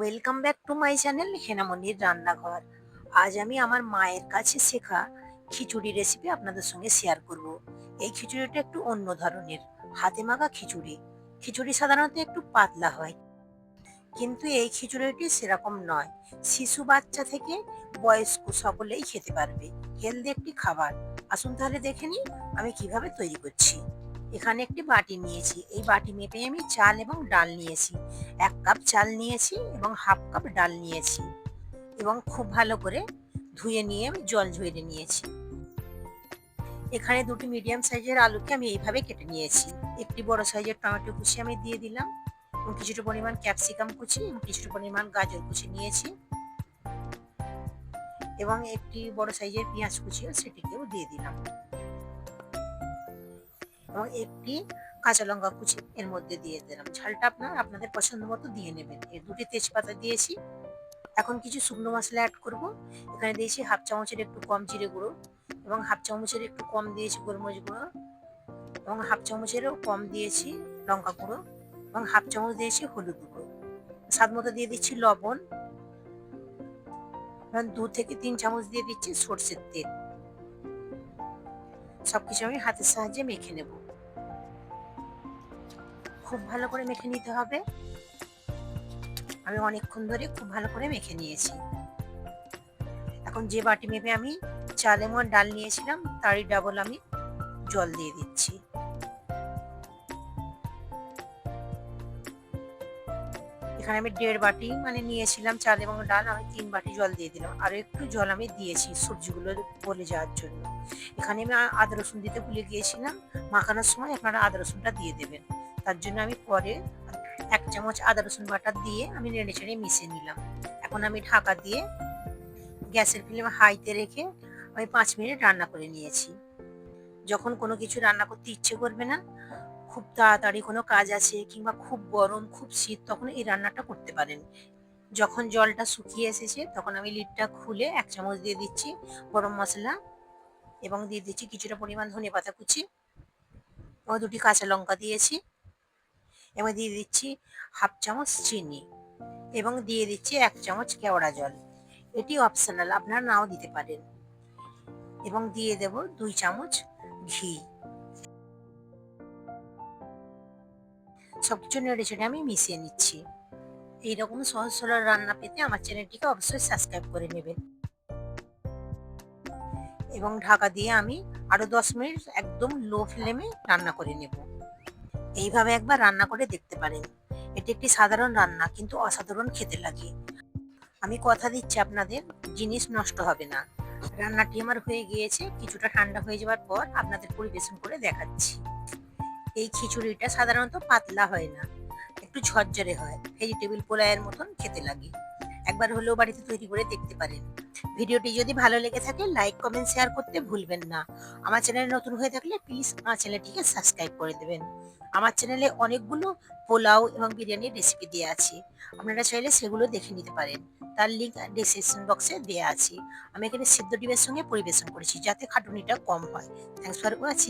Welcome back to my channel হেনামনির রান্নাঘর আজ আমি আমার মায়ের কাছে শেখা খিচুড়ি রেসিপি আপনাদের সঙ্গে শেয়ার করব। এই খিচুড়িটা একটু অন্য ধরনের। হাতে মাখা খিচুড়ি। খিচুড়ি সাধারণত একটু পাতলা হয়। কিন্তু এই খিচুড়িটি সেরকম নয়। শিশু, বাচ্চা থেকে বয়স্ক সকলেই খেতে পারবে। হেলদি একটি খাবার। আসুন তাহলে দেখে নিই আমি কীভাবে তৈরি করছি। এখানে একটি বাটি নিয়েছি। এই বাটি মেপে আমি চাল এবং ডাল নিয়েছি। এক কাপ চাল নিয়েছি এবং হাফ কাপ ডাল নিয়েছি এবং খুব ভালো করে ধুয়ে নিয়ে আমি জল ঝরিয়ে নিয়েছি। এখানে দুটি মিডিয়াম সাইজের আলুকে আমি এইভাবে কেটে নিয়েছি। একটি বড় সাইজের টমেটো কুচি আমি দিয়ে দিলাম এবং কিছুটা পরিমাণ ক্যাপসিকাম কুচি এবং কিছুটা পরিমাণ গাজর কুচি নিয়েছি এবং একটি বড় সাইজের পেঁয়াজ কুচিও সেটিকেও দিয়ে দিলাম। এবং একটি কাঁচা লঙ্কা কুচি এর মধ্যে দিয়ে দিলাম। ঝালটা আপনার আপনাদের পছন্দ মতো দিয়ে নেবেন। এই দুটি তেজপাতা দিয়েছি। এখন কিছু শুকনো মশলা অ্যাড করব। এখানে দিয়েছি হাফ চামচের একটু কম জিরে গুঁড়ো এবং হাফ চামচের একটু কম দিয়েছি গোলমরিচ গুঁড়ো এবং হাফ চামচেরও কম দিয়েছি লঙ্কা গুঁড়ো এবং হাফ চামচ দিয়েছি হলুদ গুঁড়ো। স্বাদ মতো দিয়ে দিচ্ছি লবণ। এবং দু থেকে তিন চামচ দিয়ে দিচ্ছি সর্ষের তেল। সবকিছু আমি হাতের সাহায্যে মেখে নেব। খুব ভালো করে মেখে নিতে হবে। আমি অনেকক্ষণ ধরে খুব ভালো করে মেখে নিয়েছি। এখন যে বাটি মেপে আমি চাল এবং ডাল নিয়েছিলাম, তারই ডাবল আমি জল দিয়ে দিচ্ছি। এখানে আমি দেড় বাটি মানে নিয়েছিলাম চাল এবং ডাল, আমি তিন বাটি জল দিয়ে দিলাম। আরও একটু জল আমি দিয়েছি সবজিগুলো গলে যাওয়ার জন্য। এখানে আমি আদা রসুন দিতে ভুলে গিয়েছিলাম। মাখানোর সময় আপনারা আদা রসুনটা দিয়ে দেবেন। তার জন্য আমি পরে এক চামচ আদা রসুন বাটা দিয়ে আমি নেড়ে চেড়ে মিশিয়ে নিলাম। এখন আমি ঢাকা দিয়ে গ্যাসের ফ্লেম হাইতে রেখে আমি পাঁচ মিনিট রান্না করে নিয়েছি। যখন কোনো কিছু রান্না করতে ইচ্ছে করবে না, খুব তাড়াতাড়ি কোনো কাজ আছে কিংবা খুব গরম, খুব শীত, তখন এই রান্নাটা করতে পারেন। যখন জলটা শুকিয়ে এসেছে, তখন আমি লিডটা খুলে এক চামচ দিয়ে দিচ্ছি গরম মশলা এবং দিয়ে দিচ্ছি কিছুটা পরিমাণ ধনে পাতা কুচি এবং দুটি কাঁচা লঙ্কা দিয়েছি। এবং দিয়ে দিচ্ছি হাফ চামচ চিনি এবং দিয়ে দিচ্ছি এক চামচ কেওড়া জল। এটি অপশনাল আপনারা নাও দিতে পারেন। এবং দিয়ে দেব দুই চামচ ঘি। সব সবকিছু নেড়ে চেড়ে আমি মিশিয়ে নিচ্ছি। এইরকম সহজ সরল রান্না পেতে আমার চ্যানেলটিকে অবশ্যই সাবস্ক্রাইব করে নেবেন। এবং ঢাকা দিয়ে আমি আরও দশ মিনিট একদম লো ফ্লেমে রান্না করে নেব। এইভাবে একবার রান্না করে দেখতে পারেন। এটি একটি সাধারণ রান্না, কিন্তু অসাধারণ খেতে লাগে। আমি কথা দিচ্ছি আপনাদের, জিনিস নষ্ট হবে না। রান্নাটি আমার হয়ে গিয়েছে, কিছুটা ঠান্ডা হয়ে যাওয়ার পর আপনাদের পরিবেশন করে দেখাচ্ছি। এই খিচুড়িটা সাধারণত পাতলা হয় না, একটু ঝরঝরে হয় ভেজিটেবিল পোলায়ের মতন খেতে লাগে। একবার হলেও বাড়িতে তৈরি করে দেখতে পারেন। ভিডিওটি যদি ভালো লেগে থাকে, লাইক, কমেন্ট, শেয়ার করতে ভুলবেন না। আমার চ্যানেল নতুন হয়ে থাকলে প্লিজ আমার চ্যানেলটিকে সাবস্ক্রাইব করে দেবেন। আমার চ্যানেলে অনেকগুলো পোলাও এবং বিরিয়ানির রেসিপি দেওয়া আছে। আপনারা চাইলে সেগুলো দেখে নিতে পারেন। তার লিঙ্ক ডিসক্রিপশন বক্সে দেওয়া আছে। আমি এখানে সিদ্ধ ডিমের সঙ্গে পরিবেশন করেছি, যাতে খাটুনিটা কম হয়। Thanks for watching